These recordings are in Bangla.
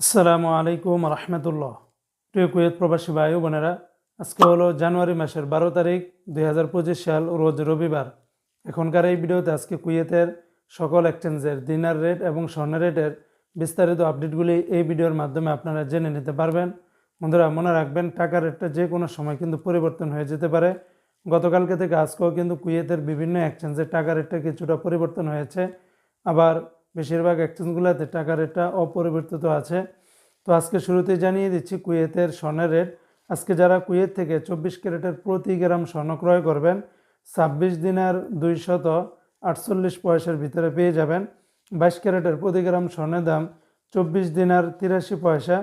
আসসালামু আলাইকুম রহমতুল্লাহ। প্রিয় কুয়েত প্রবাসী ভাই বোনেরা, আজকে হলো জানুয়ারি মাসের বারো তারিখ, দুই হাজার পঁচিশ সাল, রোজ রবিবার। এখনকার এই ভিডিওতে আজকে কুয়েতের সকল এক্সচেঞ্জের দিনার রেট এবং স্বর্ণের রেটের বিস্তারিত আপডেটগুলি এই ভিডিওর মাধ্যমে আপনারা জেনে নিতে পারবেন। বন্ধুরা, মনে রাখবেন, টাকার রেটটা যে কোনো সময় কিন্তু পরিবর্তন হয়ে যেতে পারে। গতকালকে থেকে আজকেও কিন্তু কুয়েতের বিভিন্ন এক্সচেঞ্জের টাকা রেটটা কিছুটা পরিবর্তন হয়েছে। আবার বেশিরভাগ এক্সচেঞ্জগুলোতে টাকা রেটটা অপরিবর্তিত আছে। তো আজকে শুরুতে জানিয়ে দিচ্ছি কুয়েতের স্বর্ণের রেট আজকে যারা কুয়েত থেকে চব্বিশ ক্যারেটের প্রতি গ্রাম স্বর্ণ ক্রয় করবেন, ছাব্বিশ দিনার দুইশত আটচল্লিশ পয়সার ভিতরে পেয়ে যাবেন। বাইশ ক্যারেটের প্রতি গ্রাম স্বর্ণের দাম চব্বিশ দিনার তিরাশি পয়সা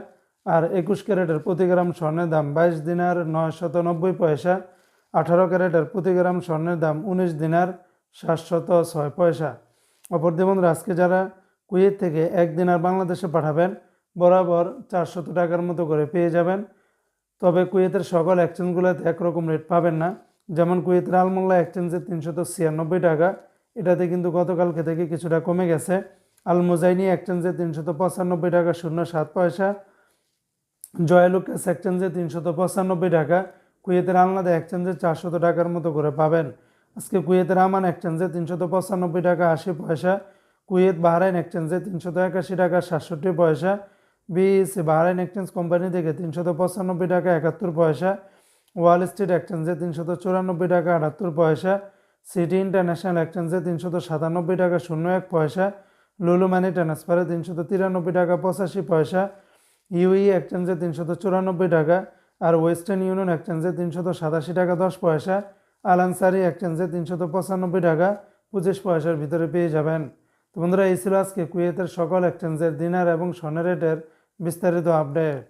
আর একুশ ক্যারেটের প্রতি গ্রাম স্বর্ণের দাম বাইশ দিনার নয়শত নব্বই পয়সা। আঠারো ক্যারেটের প্রতি গ্রাম স্বর্ণের দাম উনিশ দিনার সাতশত ছয় পয়সা। অপরদি বন্ধুরা, আজকে যারা কুয়েত থেকে এক দিনার বাংলাদেশে পাঠাবেন, বরাবর চারশত টাকার মতো করে পেয়ে যাবেন। তবে কুয়েতের সকল এক্সচেঞ্জগুলোতে একরকম রেট পাবেন না। যেমন কুয়েতের আলমোল্লা এক্সচেঞ্জে তিনশত ছিয়ানব্বই টাকা। এটাতে কিন্তু গতকালকে থেকে কিছুটা কমে গেছে। আল মুজাইনি এক্সচেঞ্জে তিনশত পঁচানব্বই টাকা, শূন্য সাত পয়সা। জয়ালুকাস এক্সচেঞ্জে তিনশত পঁচানব্বই টাকা। কুয়েতের আলনাদা এক্সচেঞ্জে চারশত টাকার মতো করে পাবেন। আজকে কুয়েতের আমান এক্সচেঞ্জে তিনশত পঁচানব্বই টাকা আশি পয়সা, কুয়েত বাহরাইন এক্সচেঞ্জে তিনশত একাশি টাকা সাতষট্টি পয়সা, বিএসসি বাহরাইন এক্সচেঞ্জ কোম্পানি থেকে তিনশত পঁচানব্বই টাকা একাত্তর পয়সা, ওয়াল স্ট্রিট এক্সচেঞ্জে তিনশত চুরানব্বই টাকা আটাত্তর পয়সা, সিটি ইন্টারন্যাশনাল এক্সচেঞ্জে তিনশত সাতানব্বই টাকা শূন্য এক পয়সা, লুলু মানি ট্রান্সফারে তিনশত তিরানব্বই টাকা পঁচাশি পয়সা, ইউই এক্সচেঞ্জে তিনশত চুরানব্বই টাকা আর ওয়েস্টার্ন ইউনিয়ন এক্সচেঞ্জে তিনশত সাতাশি টাকা দশ পয়সা আলানসারি এক্সচেঞ্জে তিনশত পঁচানব্বই টাকা পঁচিশ পয়সার ভিতরে পেয়ে যাবেন। তো বন্ধুরা, এই ছিল আজকে কুয়েতের সকল এক্সচেঞ্জের দিনার এবং স্বর্ণের রেটের বিস্তারিত আপডেট।